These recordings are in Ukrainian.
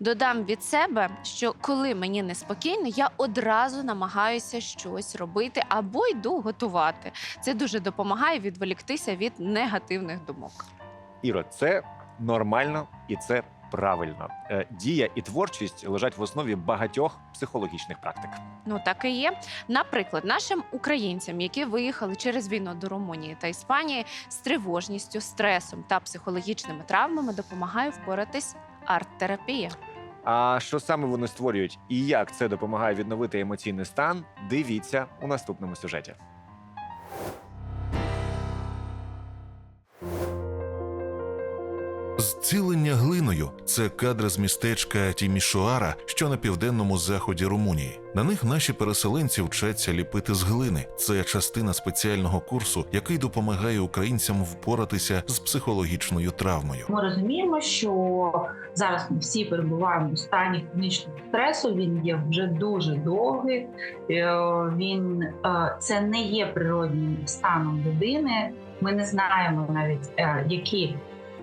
Додам від себе, що коли мені неспокійно, я одразу намагаюся щось робити або йду готувати. Це дуже допомагає відволіктися від негативних думок. Іро, це нормально і це правильно. Е, Дія і творчість лежать в основі багатьох психологічних практик. Ну так і є. Наприклад, нашим українцям, які виїхали через війну до Румунії та Іспанії, з тривожністю, стресом та психологічними травмами допомагає впоратись арт-терапія. А що саме вони створюють і як це допомагає відновити емоційний стан? Дивіться у наступному сюжеті. Зцілення глиною це кадри з містечка Тімішоара, що на південному заході Румунії. На них наші переселенці вчаться ліпити з глини. Це частина спеціального курсу, який допомагає українцям впоратися з психологічною травмою. Ми розуміємо, що зараз ми всі перебуваємо у стані хронічного стресу. Він є вже дуже довгий. Е, Він е, це не є природнім станом людини. Ми не знаємо навіть е, які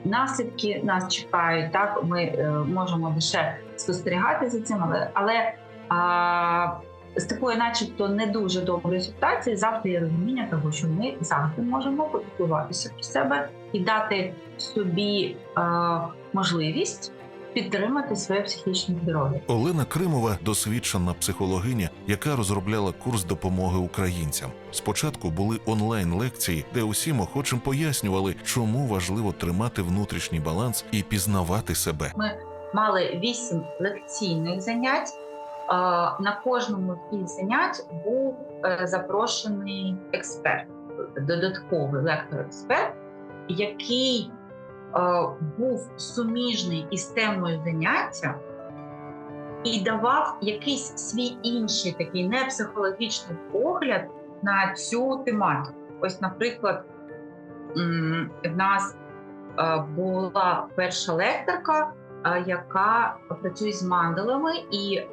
наслідки нас чекають. Так ми е, можемо лише спостерігати за цим, але але а, з такої, начебто, не дуже доброї ситуації, завжди є розуміння того, що ми завжди можемо попіклуватися про себе і дати собі е, можливість підтримати своє психічне здоров'я. Олена Кримова досвідчена психологиня, яка розробляла курс допомоги українцям. Спочатку були онлайн лекції, де усім охочим пояснювали, чому важливо тримати внутрішній баланс і пізнавати себе. Ми Мали вісім лекційних занять. На кожному з цих занять був е, запрошений експерт, додатковий лектор-експерт, який був суміжний із темою заняття і давав якийсь свій інший такий непсихологічний погляд на цю тематику. Ось, наприклад, в нас е, була перша лекторка, е, яка працює з мандалами, і е,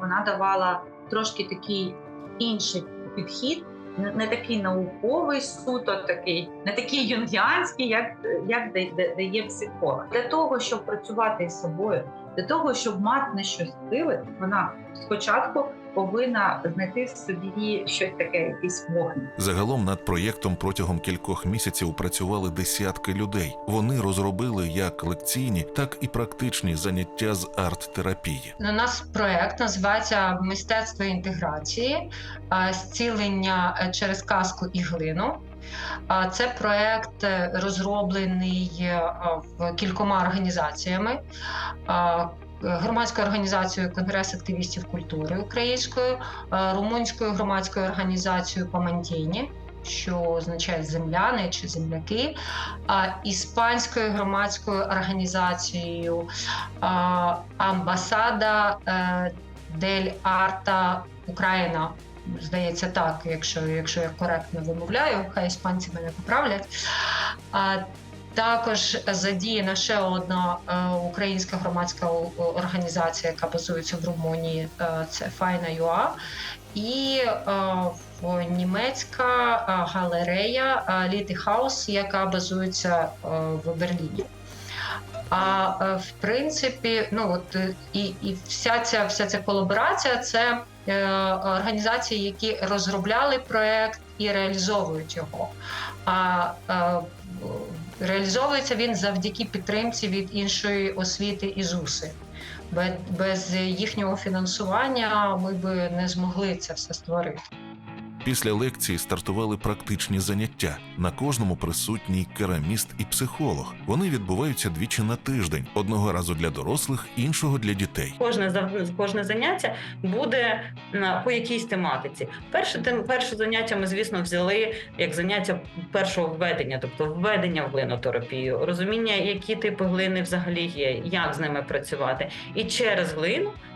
вона давала трошки такий інший підхід, не, такий науковий, суто такий, не такий юнгіанський, як, як да- да- дає психолог. Для того, щоб працювати з собою, для того, щоб мати на щось вплив, вона спочатку повинна знайти в собі щось таке, якийсь вогник. Загалом над проєктом протягом кількох місяців працювали десятки людей. Вони розробили як лекційні, так і практичні заняття з арт-терапії. У нас проект називається Мистецтво інтеграції, зцілення е, через казку і глину. Це проект е, розроблений е, кількома організаціями. Громадською організацією Конгрес активістів культури українською, е, румунською громадською організацією Памантіні, що означає земляни чи земляки, іспанською громадською організацією амбасада дель Арта Україна. Здається, так, якщо, якщо я коректно вимовляю, хай іспанці мене поправлять. А, також задіяна ще одна е, українська громадська організація, яка базується в Румунії, е, це Файна ЮА, і е, в німецька галерея е, Хаус, яка базується в Берліні. А в принципі, ну от і, і вся ця вся ця колаборація це організації, які розробляли проект і реалізовують його. А е, реалізовується він завдяки підтримці від іншої освіти і ЗУСи. Без їхнього фінансування ми би не змогли це все створити. Після лекції стартували практичні заняття. На кожному присутній кераміст і психолог. Вони відбуваються двічі на тиждень: одного разу для дорослих, іншого для дітей. Кожне кожне заняття буде на по якійсь тематиці. Перше тем, перше заняття ми, звісно, взяли як заняття першого введення, тобто введення в глинотерапію, розуміння, які типи глини взагалі є, як з ними працювати. І через глину е,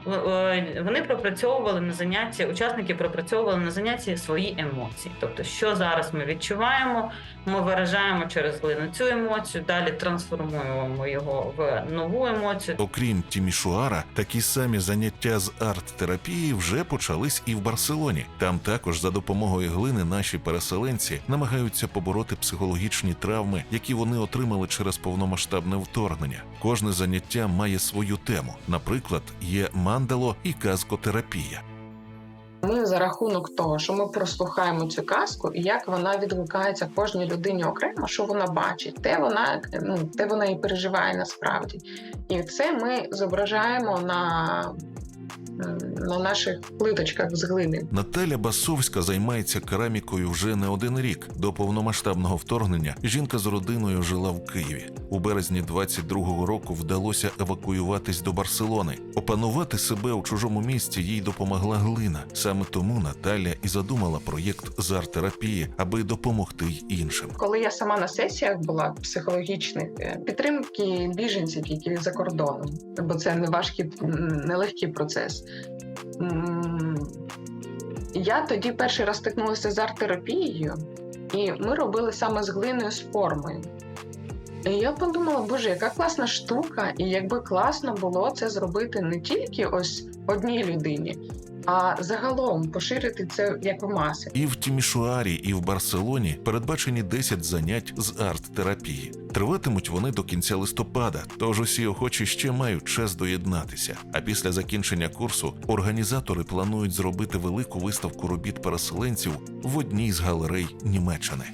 вони пропрацьовували на занятті, учасники пропрацьовували на занятті свої емоції. Тобто, що зараз ми відчуваємо, ми виражаємо через глину цю емоцію, далі трансформуємо його в нову емоцію. Окрім Тімішуара, такі самі заняття з арт-терапії вже почались і в Барселоні. Там також за допомогою глини наші переселенці намагаються побороти психологічні травми, які вони отримали через повномасштабне вторгнення. Кожне заняття має свою тему. Наприклад, є мандало і казкотерапія. Ми за рахунок того, що ми прослухаємо цю казку, і як вона відгукається кожній людині окремо, що вона бачить, те вона ну те вона і переживає насправді. І це ми зображаємо на, на наших плиточках з глини. Наталя Басовська займається керамікою вже не один рік. До повномасштабного вторгнення жінка з родиною жила в Києві. У березні 22-го року вдалося евакуюватись до Барселони. Опанувати себе у чужому місті їй допомогла глина. Саме тому Наталя і задумала проєкт з арт-терапії, аби допомогти й іншим. Коли я сама на сесіях була психологічних е, підтримки біженців, які за кордоном, бо це не важкий, нелегкий процес. Я тоді перший раз стикнулася з арт-терапією, і ми робили саме з глиною з формою. І я подумала, боже, яка класна штука, і якби класно було це зробити не тільки ось одній людині, а загалом поширити це як в маси. І в Тімішуарі, і в Барселоні передбачені 10 занять з арт-терапії. Триватимуть вони до кінця листопада, тож усі охочі ще мають час доєднатися. А після закінчення курсу організатори планують зробити велику виставку робіт переселенців в одній з галерей Німеччини.